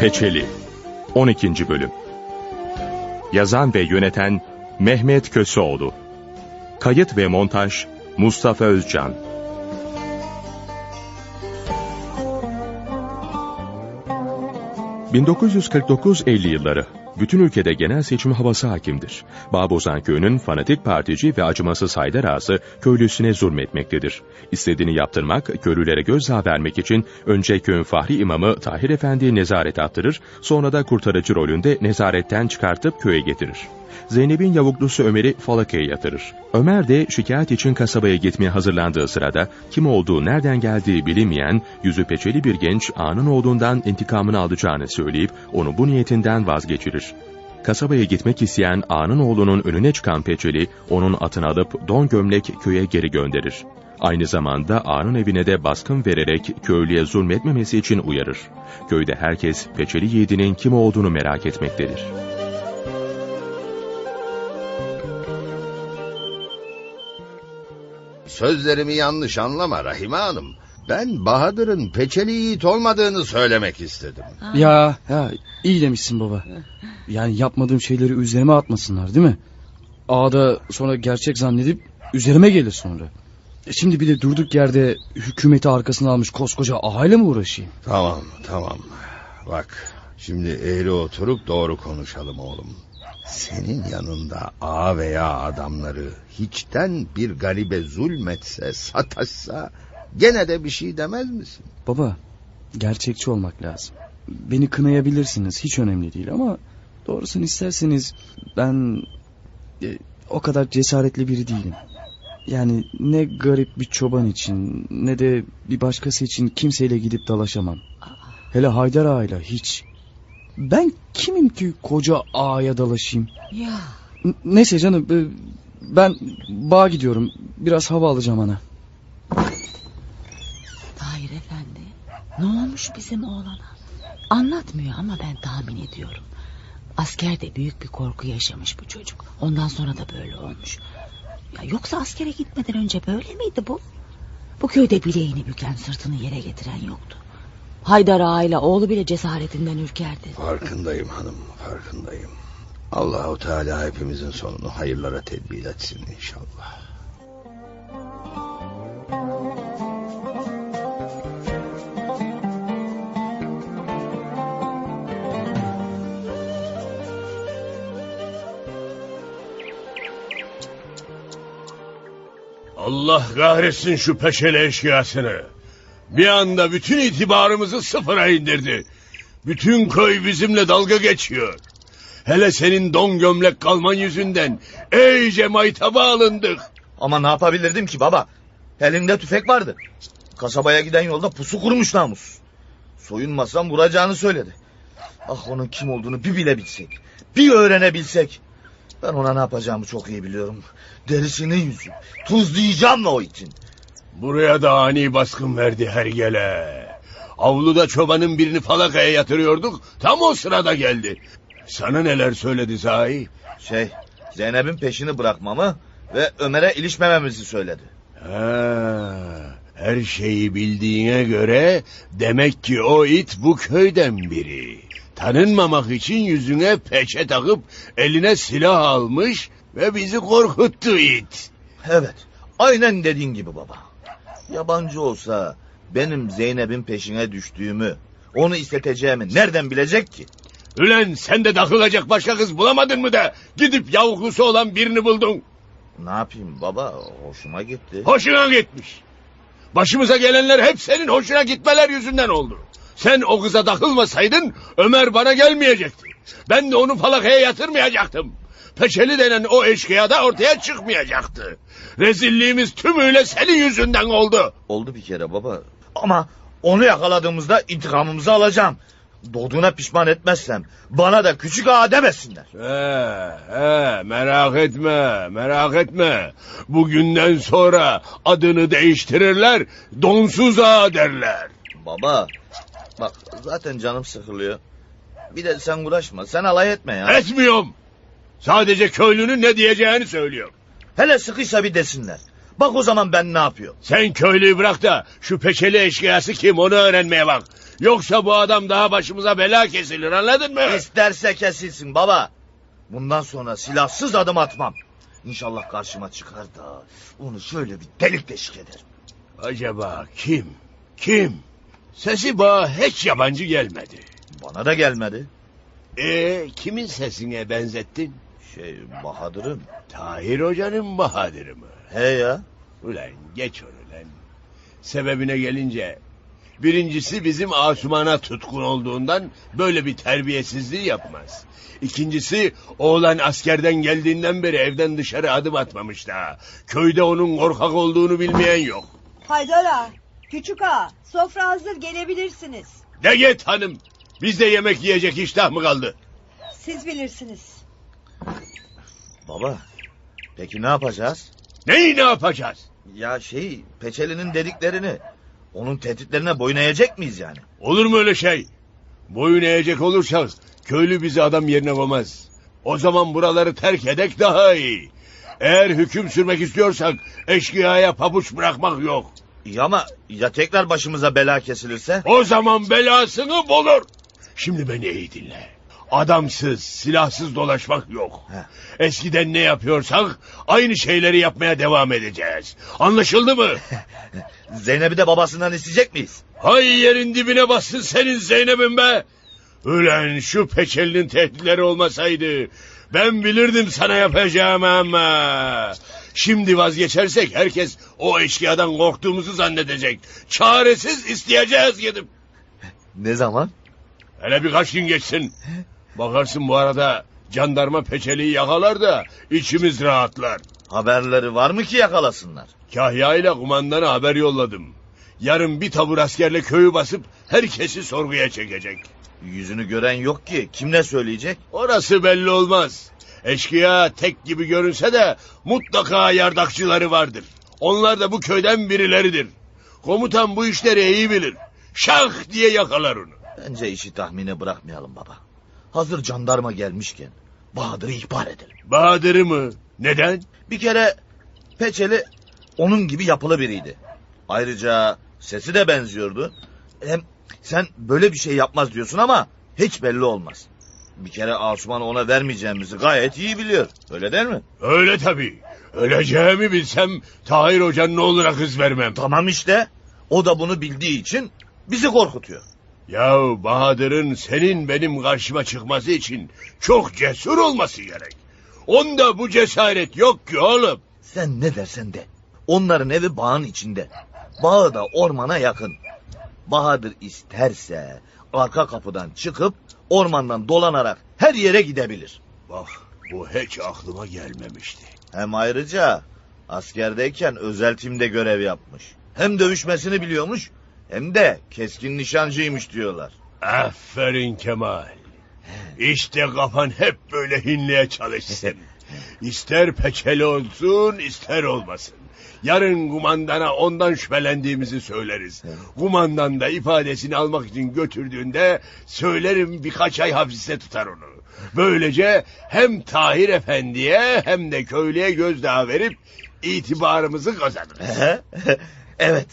Peçeli 12. Bölüm Yazan ve yöneten Mehmet Köseoğlu Kayıt ve montaj Mustafa Özcan 1949-50 yılları. Bütün ülkede genel seçim havası hakimdir. Bağbozan köyünün fanatik partici ve acımasız Haydar Ağası köylüsüne zulmetmektedir. İstediğini yaptırmak, köylülere gözdağı vermek için önce köyün fahri imamı Tahir Efendi'yi nezaret attırır, sonra da kurtarıcı rolünde nezaretten çıkartıp köye getirir. Zeynep'in yavuklusu Ömer'i falakaya yatırır. Ömer de şikayet için kasabaya gitmeye hazırlandığı sırada kim olduğu nereden geldiği bilinmeyen yüzü peçeli bir genç ağanın oğlundan intikamını alacağını söyleyip onu bu niyetinden vazgeçirir. Kasabaya gitmek isteyen ağanın oğlunun önüne çıkan peçeli onun atını alıp don gömlek köye geri gönderir. Aynı zamanda ağanın evine de baskın vererek köylüye zulmetmemesi için uyarır. Köyde herkes peçeli yiğidinin kim olduğunu merak etmektedir. Sözlerimi yanlış anlama Rahime Hanım. Ben Bahadır'ın peçeli yiğit olmadığını söylemek istedim. Ya ya iyi demişsin baba. Yani yapmadığım şeyleri üzerime atmasınlar değil mi? Ağda sonra gerçek zannedip üzerime gelir sonra. E Şimdi bir de durduk yerde hükümeti arkasına almış koskoca ağayla mı uğraşayım? Tamam tamam. Bak şimdi eğri oturup doğru konuşalım oğlum. Senin yanında ağa veya adamları hiçten bir garibe zulmetse, sataşsa gene de bir şey demez misin? Baba gerçekçi olmak lazım. Beni kınayabilirsiniz hiç önemli değil ama doğrusunu isterseniz ben e, o kadar cesaretli biri değilim. Yani ne garip bir çoban için ne de bir başkası için kimseyle gidip dalaşamam. Hele Haydar Ağa'yla hiç. Ben kimim ki koca ağaya dalaşayım? Ya N- neyse canım e, ben bağa gidiyorum. Biraz hava alacağım ana. Tahir Efendi ne olmuş bizim oğlana? Anlatmıyor ama ben tahmin ediyorum. Askerde büyük bir korku yaşamış bu çocuk. Ondan sonra da böyle olmuş. Ya yoksa askere gitmeden önce böyle miydi bu? Bu köyde bileğini büken sırtını yere getiren yoktu. Haydar Ağa ile oğlu bile cesaretinden ürkerdi. Farkındayım hanım, farkındayım. Allahu Teala hepimizin sonunu hayırlara tedbir etsin inşallah. Allah kahretsin şu peşeli eşkıyasını. Bir anda bütün itibarımızı sıfıra indirdi. Bütün köy bizimle dalga geçiyor. Hele senin don gömlek kalman yüzünden iyice maytaba alındık. Ama ne yapabilirdim ki baba? Elinde tüfek vardı. Kasabaya giden yolda pusu kurmuş namus. Soyunmasam vuracağını söyledi. Ah onun kim olduğunu bir bilebilsek. Bir öğrenebilsek. Ben ona ne yapacağımı çok iyi biliyorum. Derisini yüzüp tuzlayacağım o için. Buraya da ani baskın verdi hergele. Avluda çobanın birini falakaya yatırıyorduk. Tam o sırada geldi. Sana neler söyledi sahi? Şey Zeynep'in peşini bırakmamı ve Ömer'e ilişmememizi söyledi. Ha, her şeyi bildiğine göre demek ki o it bu köyden biri. Tanınmamak için yüzüne peçe takıp eline silah almış ve bizi korkuttu it. Evet aynen dediğin gibi baba. Yabancı olsa benim Zeynep'in peşine düştüğümü onu isteteceğimi nereden bilecek ki? Ülen sen de takılacak başka kız bulamadın mı da gidip yavuklusu olan birini buldun. Ne yapayım baba hoşuma gitti. Hoşuna gitmiş. Başımıza gelenler hep senin hoşuna gitmeler yüzünden oldu. Sen o kıza takılmasaydın Ömer bana gelmeyecekti. Ben de onu falakaya yatırmayacaktım. Peçeli denen o eşkıya da ortaya çıkmayacaktı. Rezilliğimiz tümüyle senin yüzünden oldu. Oldu bir kere baba. Ama onu yakaladığımızda intikamımızı alacağım. Doğduğuna pişman etmezsem bana da küçük ağa demesinler. He, he, merak etme, merak etme. Bugünden sonra adını değiştirirler, donsuz ağa derler. Baba bak zaten canım sıkılıyor. Bir de sen uğraşma sen alay etme ya. Etmiyorum. Sadece köylünün ne diyeceğini söylüyorum. Hele sıkıysa bir desinler. Bak o zaman ben ne yapıyorum. Sen köylüyü bırak da şu peçeli eşkıyası kim onu öğrenmeye bak. Yoksa bu adam daha başımıza bela kesilir anladın mı? İsterse kesilsin baba. Bundan sonra silahsız adım atmam. İnşallah karşıma çıkar da onu şöyle bir delik deşik ederim. Acaba kim? Kim? Sesi bana hiç yabancı gelmedi. Bana da gelmedi. Ee, kimin sesine benzettin? Şey Bahadır'ın. Tahir Hoca'nın Bahadır'ı mı? He ya. Ulan geç onu lan. Sebebine gelince... Birincisi bizim Asuman'a tutkun olduğundan böyle bir terbiyesizliği yapmaz. İkincisi oğlan askerden geldiğinden beri evden dışarı adım atmamış daha. Köyde onun korkak olduğunu bilmeyen yok. Haydar ağa, küçük ağa, sofra hazır gelebilirsiniz. De git hanım. Bizde yemek yiyecek iştah mı kaldı? Siz bilirsiniz. Baba. Peki ne yapacağız? Neyi ne yapacağız? Ya şey Peçeli'nin dediklerini onun tehditlerine boyun eğecek miyiz yani? Olur mu öyle şey? Boyun eğecek olursak köylü bizi adam yerine koymaz. O zaman buraları terk edek daha iyi. Eğer hüküm sürmek istiyorsak eşkıyaya pabuç bırakmak yok. İyi ama ya tekrar başımıza bela kesilirse? O zaman belasını bulur. Şimdi beni iyi dinle. Adamsız, silahsız dolaşmak yok. Heh. Eskiden ne yapıyorsak aynı şeyleri yapmaya devam edeceğiz. Anlaşıldı mı? Zeynep'i de babasından isteyecek miyiz? Hay yerin dibine bassın senin Zeynep'in be. Ulan şu peçelinin tehditleri olmasaydı ben bilirdim sana yapacağımı ama. Şimdi vazgeçersek herkes o eşkıyadan korktuğumuzu zannedecek. Çaresiz isteyeceğiz gidip. Ne zaman? Hele birkaç gün geçsin. Bakarsın bu arada jandarma peçeliği yakalar da içimiz rahatlar. Haberleri var mı ki yakalasınlar? Kahya ile kumandana haber yolladım. Yarın bir tabur askerle köyü basıp herkesi sorguya çekecek. Yüzünü gören yok ki. Kim ne söyleyecek? Orası belli olmaz. Eşkıya tek gibi görünse de mutlaka yardakçıları vardır. Onlar da bu köyden birileridir. Komutan bu işleri iyi bilir. Şah diye yakalar onu. Bence işi tahmine bırakmayalım baba. Hazır jandarma gelmişken Bahadır'ı ihbar edelim. Bahadır'ı mı? Neden? Bir kere Peçeli onun gibi yapılı biriydi. Ayrıca sesi de benziyordu. Hem sen böyle bir şey yapmaz diyorsun ama hiç belli olmaz. Bir kere Asuman'ı ona vermeyeceğimizi gayet iyi biliyor. Öyle değil mi? Öyle tabii. Öleceğimi bilsem Tahir Hoca'nın oğluna kız vermem. Tamam işte. O da bunu bildiği için bizi korkutuyor. Ya Bahadır'ın senin benim karşıma çıkması için çok cesur olması gerek. Onda bu cesaret yok ki oğlum. Sen ne dersen de. Onların evi bağın içinde. Bağı da ormana yakın. Bahadır isterse arka kapıdan çıkıp ormandan dolanarak her yere gidebilir. Bak bu hiç aklıma gelmemişti. Hem ayrıca askerdeyken özel timde görev yapmış. Hem dövüşmesini biliyormuş hem de keskin nişancıymış diyorlar. Aferin Kemal. İşte kafan hep böyle hinliğe çalışsın. İster peçeli olsun ister olmasın. Yarın kumandana ondan şüphelendiğimizi söyleriz. Kumandan da ifadesini almak için götürdüğünde söylerim birkaç ay hapiste tutar onu. Böylece hem Tahir Efendi'ye hem de köylüye gözdağı verip itibarımızı kazanırız. evet.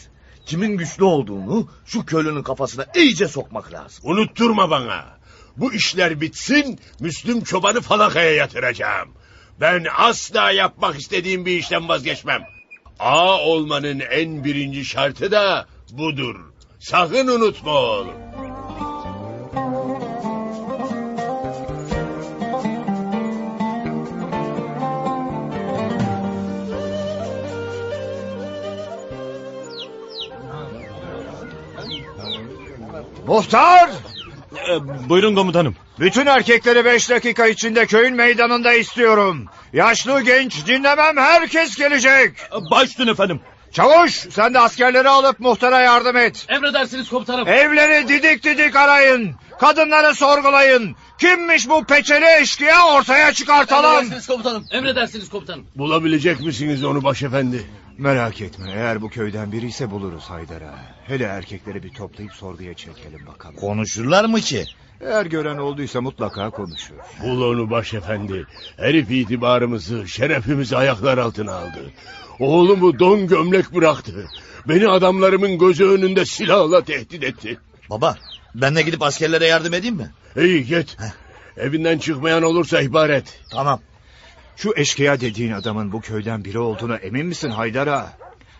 Kimin güçlü olduğunu şu köylünün kafasına iyice sokmak lazım. Unutturma bana. Bu işler bitsin, Müslüm çobanı falakaya yatıracağım. Ben asla yapmak istediğim bir işten vazgeçmem. A olmanın en birinci şartı da budur. Sakın unutma oğlum. Muhtar! buyurun komutanım. Bütün erkekleri beş dakika içinde köyün meydanında istiyorum. Yaşlı genç dinlemem herkes gelecek. Başüstüne efendim. Çavuş sen de askerleri alıp muhtara yardım et. Emredersiniz komutanım. Evleri didik didik arayın. Kadınları sorgulayın. Kimmiş bu peçeli eşkıya ortaya çıkartalım. Emredersiniz komutanım. Emredersiniz komutanım. Bulabilecek misiniz onu başefendi? Merak etme eğer bu köyden biri ise buluruz Haydar'a. Hele erkekleri bir toplayıp sorguya çekelim bakalım. Konuşurlar mı ki? Eğer gören olduysa mutlaka konuşur. Bul onu başefendi. Herif itibarımızı, şerefimizi ayaklar altına aldı. Oğlumu don gömlek bıraktı. Beni adamlarımın gözü önünde silahla tehdit etti. Baba ben de gidip askerlere yardım edeyim mi? İyi git. Evinden çıkmayan olursa ihbar et. Tamam. Şu eşkıya dediğin adamın bu köyden biri olduğuna emin misin Haydar'a?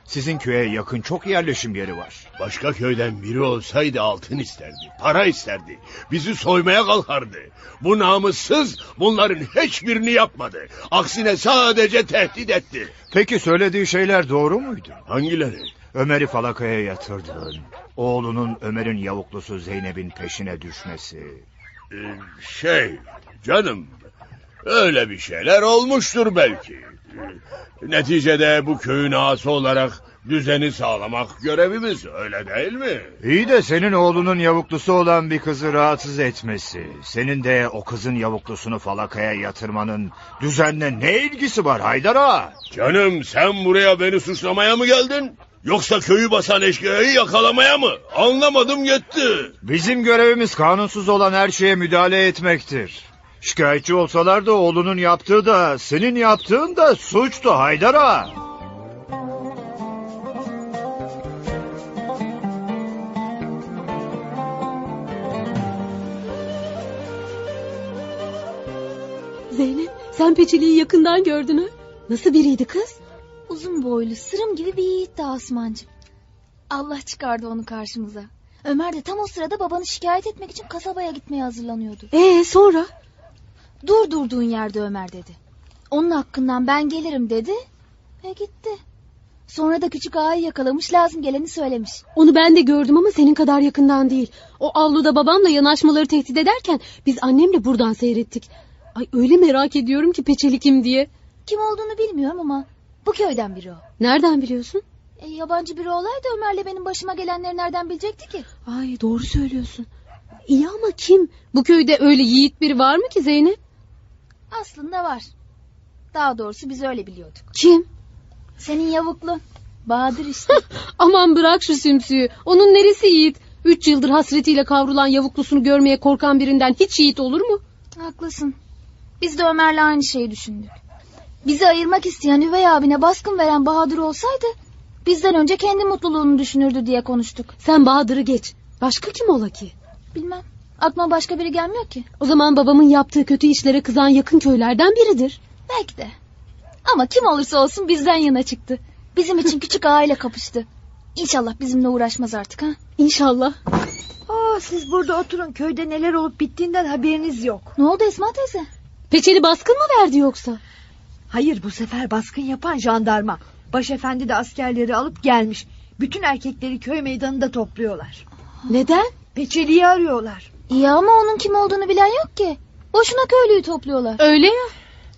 Sizin köye yakın çok yerleşim yeri var. Başka köyden biri olsaydı altın isterdi, para isterdi. Bizi soymaya kalkardı. Bu namussuz bunların hiçbirini yapmadı. Aksine sadece tehdit etti. Peki söylediği şeyler doğru muydu? Hangileri? Ömer'i falakaya yatırdın. Oğlunun Ömer'in yavuklusu Zeynep'in peşine düşmesi. Ee, şey canım öyle bir şeyler olmuştur belki. Neticede bu köyün ağası olarak düzeni sağlamak görevimiz öyle değil mi? İyi de senin oğlunun yavuklusu olan bir kızı rahatsız etmesi. Senin de o kızın yavuklusunu falakaya yatırmanın düzenle ne ilgisi var Haydar ağa? Canım sen buraya beni suçlamaya mı geldin? Yoksa köyü basan eşkıyayı yakalamaya mı? Anlamadım gitti. Bizim görevimiz kanunsuz olan her şeye müdahale etmektir. Şikayetçi olsalar da oğlunun yaptığı da senin yaptığın da suçtu Haydar ağa. Zeynep sen Peçeli'yi yakından gördün mü? Nasıl biriydi kız? Uzun boylu, sırım gibi bir yiğitti Asmancığım. Allah çıkardı onu karşımıza. Ömer de tam o sırada babanı şikayet etmek için kasabaya gitmeye hazırlanıyordu. Ee sonra? Dur durduğun yerde Ömer dedi. Onun hakkından ben gelirim dedi ve gitti. Sonra da küçük ağayı yakalamış lazım geleni söylemiş. Onu ben de gördüm ama senin kadar yakından değil. O avluda babamla yanaşmaları tehdit ederken biz annemle buradan seyrettik. Ay öyle merak ediyorum ki Peçeli kim diye. Kim olduğunu bilmiyorum ama bu köyden biri o. Nereden biliyorsun? E, yabancı biri olaydı Ömer'le benim başıma gelenleri nereden bilecekti ki? Ay doğru söylüyorsun. İyi ama kim? Bu köyde öyle yiğit biri var mı ki Zeynep? Aslında var. Daha doğrusu biz öyle biliyorduk. Kim? Senin yavuklu. Bahadır işte. Aman bırak şu sümsüğü. Onun neresi yiğit? Üç yıldır hasretiyle kavrulan yavuklusunu görmeye korkan birinden hiç yiğit olur mu? Haklısın. Biz de Ömer'le aynı şeyi düşündük. Bizi ayırmak isteyen üvey abine baskın veren Bahadır olsaydı... ...bizden önce kendi mutluluğunu düşünürdü diye konuştuk. Sen Bahadır'ı geç. Başka kim ola ki? Bilmem. Aklıma başka biri gelmiyor ki. O zaman babamın yaptığı kötü işlere kızan yakın köylerden biridir. Belki de. Ama kim olursa olsun bizden yana çıktı. Bizim için küçük aile kapıştı. İnşallah bizimle uğraşmaz artık ha. İnşallah. Aa, siz burada oturun köyde neler olup bittiğinden haberiniz yok. Ne oldu Esma teyze? Peçeli baskın mı verdi yoksa? Hayır bu sefer baskın yapan jandarma. Başefendi de askerleri alıp gelmiş. Bütün erkekleri köy meydanında topluyorlar. Neden? Peçeliyi arıyorlar. İyi ama onun kim olduğunu bilen yok ki. Boşuna köylüyü topluyorlar. Öyle ya.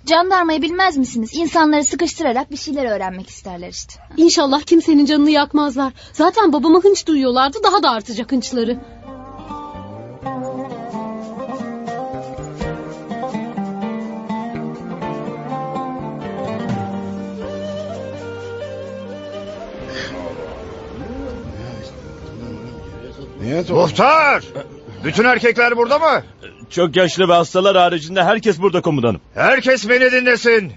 Jandarmayı bilmez misiniz? İnsanları sıkıştırarak bir şeyler öğrenmek isterler işte. İnşallah kimsenin canını yakmazlar. Zaten babamı hınç duyuyorlardı daha da artacak hınçları. Muhtar! Bütün erkekler burada mı? Çok yaşlı ve hastalar haricinde herkes burada komutanım. Herkes beni dinlesin.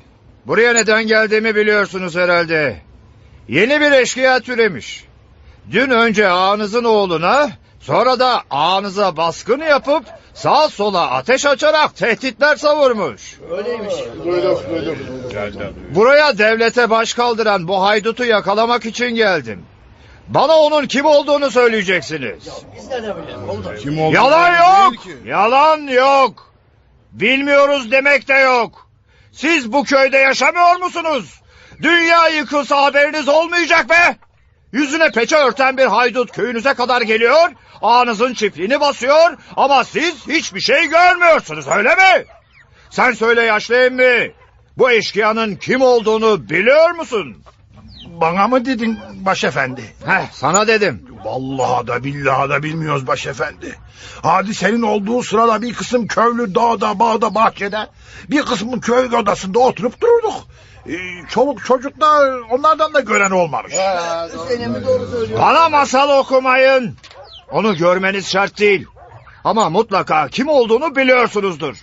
Buraya neden geldiğimi biliyorsunuz herhalde. Yeni bir eşkıya türemiş. Dün önce ağanızın oğluna, sonra da ağanıza baskın yapıp sağ sola ateş açarak tehditler savurmuş. Buraya devlete baş kaldıran bu haydutu yakalamak için geldim. Bana onun kim olduğunu söyleyeceksiniz. Kim oldu? Yalan yok. Yalan yok. Bilmiyoruz demek de yok. Siz bu köyde yaşamıyor musunuz? Dünya yıkılsa haberiniz olmayacak be. Yüzüne peçe örten bir haydut köyünüze kadar geliyor. Ağanızın çiftliğini basıyor. Ama siz hiçbir şey görmüyorsunuz öyle mi? Sen söyle yaşlı emmi. Bu eşkıyanın kim olduğunu biliyor musun? Bana mı dedin başefendi? Heh, sana dedim. Vallahi da billahi da bilmiyoruz başefendi. Hadisenin olduğu sırada bir kısım köylü dağda, bağda, bahçede, bir kısmı köy odasında oturup dururduk. Ee, çoluk çocuk da onlardan da gören olmamış. Bana masal okumayın. Onu görmeniz şart değil. Ama mutlaka kim olduğunu biliyorsunuzdur.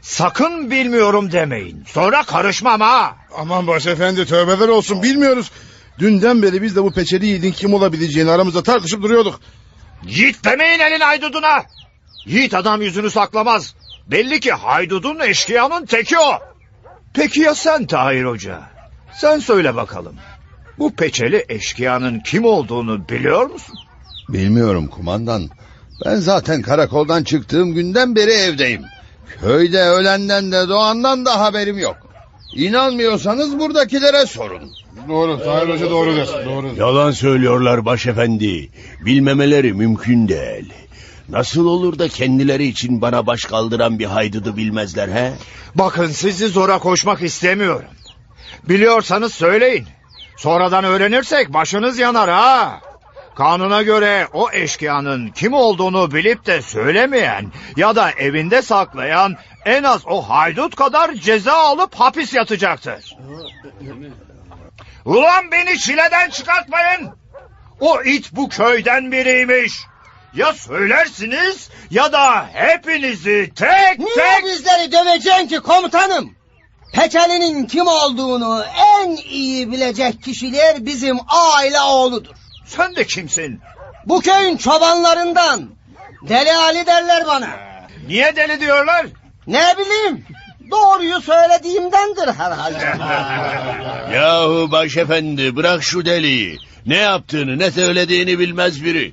Sakın bilmiyorum demeyin. Sonra karışmam ha. Aman başefendi tövbeler olsun bilmiyoruz. Dünden beri biz de bu peçeli yiğidin kim olabileceğini aramızda tartışıp duruyorduk. Yiğit demeyin elin hayduduna. Yiğit adam yüzünü saklamaz. Belli ki haydudun eşkıyanın teki o. Peki ya sen Tahir Hoca? Sen söyle bakalım. Bu peçeli eşkıyanın kim olduğunu biliyor musun? Bilmiyorum kumandan. Ben zaten karakoldan çıktığım günden beri evdeyim. Köyde ölenden de doğandan da haberim yok. İnanmıyorsanız buradakilere sorun. Doğru Tahir Hoca doğru der. Doğru. Yalan söylüyorlar başefendi. Bilmemeleri mümkün değil. Nasıl olur da kendileri için bana baş kaldıran bir haydudu bilmezler he? Bakın sizi zora koşmak istemiyorum. Biliyorsanız söyleyin. Sonradan öğrenirsek başınız yanar ha. Kanuna göre o eşkıyanın kim olduğunu bilip de söylemeyen ya da evinde saklayan en az o haydut kadar ceza alıp hapis yatacaktır. Ulan beni çileden çıkartmayın. O it bu köyden biriymiş. Ya söylersiniz ya da hepinizi tek Niye tek... bizleri döveceksin ki komutanım? Peçelinin kim olduğunu en iyi bilecek kişiler bizim aile oğludur. Sen de kimsin? Bu köyün çobanlarından. Deli Ali derler bana. Niye deli diyorlar? Ne bileyim. Doğruyu söylediğimdendir herhalde. Yahu başefendi bırak şu deliyi. Ne yaptığını ne söylediğini bilmez biri.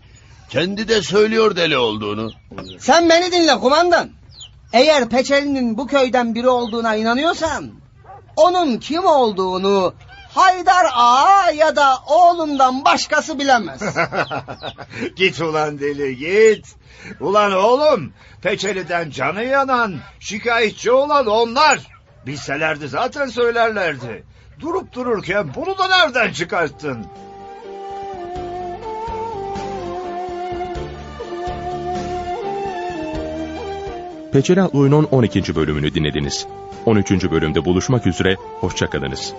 Kendi de söylüyor deli olduğunu. Sen beni dinle kumandan. Eğer Peçeli'nin bu köyden biri olduğuna inanıyorsan... ...onun kim olduğunu Haydar Ağa ya da oğlumdan başkası bilemez. git ulan deli git. Ulan oğlum peçeliden canı yanan şikayetçi olan onlar. Bilselerdi zaten söylerlerdi. Durup dururken bunu da nereden çıkarttın? Peçeli adlı oyunun 12. bölümünü dinlediniz. 13. bölümde buluşmak üzere, hoşçakalınız.